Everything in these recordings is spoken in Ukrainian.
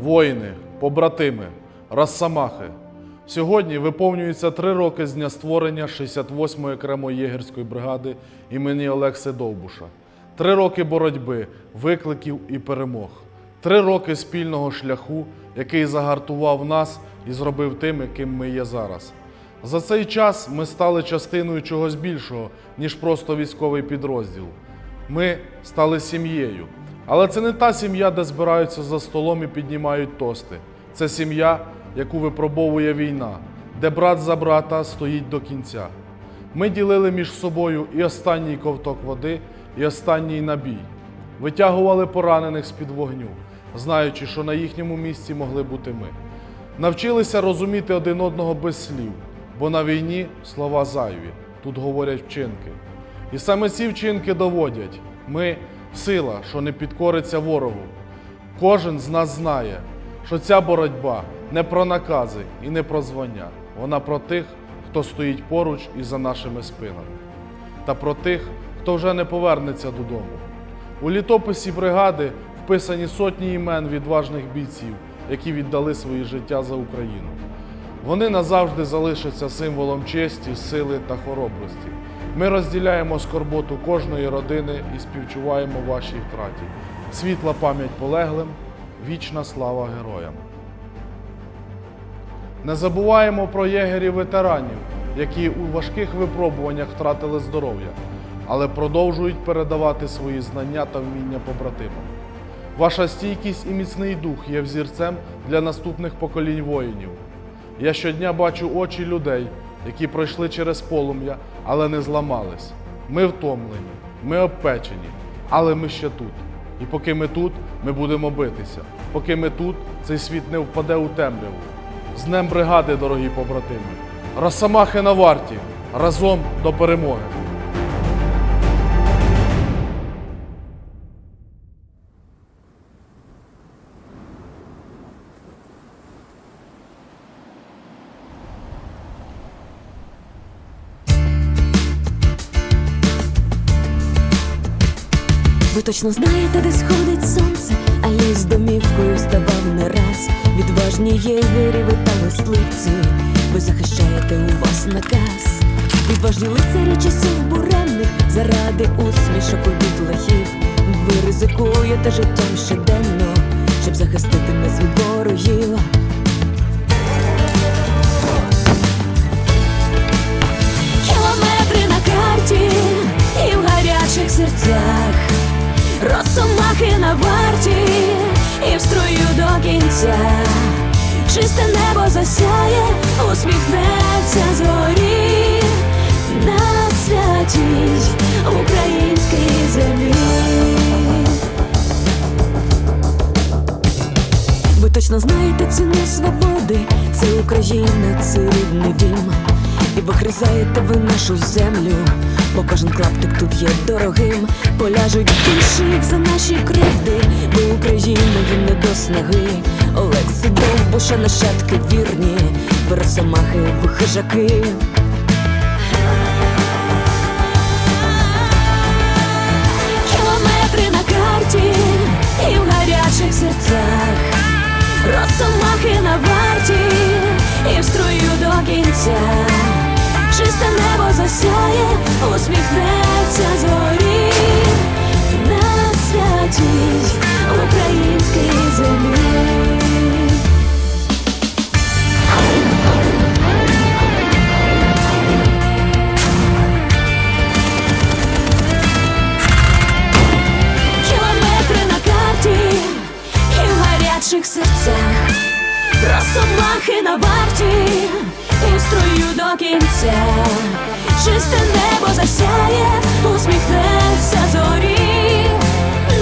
воїни, побратими, розсамахи. Сьогодні виповнюється три роки з дня створення 68-ї окремої єгерської бригади імені Олекси Довбуша. Три роки боротьби, викликів і перемог. Три роки спільного шляху, який загартував нас і зробив тим, яким ми є зараз. За цей час ми стали частиною чогось більшого, ніж просто військовий підрозділ. Ми стали сім'єю. Але це не та сім'я, де збираються за столом і піднімають тости. Це сім'я, яку випробовує війна, де брат за брата стоїть до кінця. Ми ділили між собою і останній ковток води, і останній набій. Витягували поранених з-під вогню, знаючи, що на їхньому місці могли бути ми. Навчилися розуміти один одного без слів, бо на війні слова зайві, тут говорять вчинки. І саме ці вчинки доводять: ми сила, що не підкориться ворогу. Кожен з нас знає, що ця боротьба не про накази і не про звання. Вона про тих, хто стоїть поруч і за нашими спинами, та про тих, хто вже не повернеться додому. У літописі бригади вписані сотні імен відважних бійців, які віддали свої життя за Україну. Вони назавжди залишаться символом честі, сили та хоробрості. Ми розділяємо скорботу кожної родини і співчуваємо вашій втраті. Світла пам'ять полеглим, вічна слава героям. Не забуваємо про єгерів ветеранів, які у важких випробуваннях втратили здоров'я, але продовжують передавати свої знання та вміння побратимам. Ваша стійкість і міцний дух є взірцем для наступних поколінь воїнів. Я щодня бачу очі людей, які пройшли через полум'я, але не зламались. Ми втомлені, ми обпечені, але ми ще тут. І поки ми тут, ми будемо битися. Поки ми тут, цей світ не впаде у темряву. З Днем бригади, дорогі побратими! Росомахи на варті! Разом до перемоги! Точно знаєте, де сходить сонце, а ліс домівкою ставав не раз. Відважні єгері, ви та мисливці, ви захищаєте у вас наказ. Відважні лицарі часів буремних, заради усмішок у дітлахів. Ви ризикуєте життям щоденно, щоб захистити нас від ворогів. І в струю до кінця. Чисте небо засяє, усміхнеться згорі на святій українській землі. Ви точно знаєте ціну свободи, це Україна, це рідний дім. Вигризаєте ви нашу землю, бо кожен клаптик тут є дорогим. Поляжуть їх за наші кривди, бо Україна їм не до снаги. Олекси Довбуша нащадки вірні, ви росомахи, ви хижаки. Кілометри на карті і в гарячих серцях. Росомахи на варті і в струю до кінця. Чисте небо засяє, усміхнеться згорі на святій українській землі. Серцях. Росомахи на варті і в строю до кінця. Чисте небо засяє, усміхнеться зорі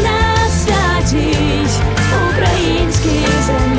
на святій українській землі.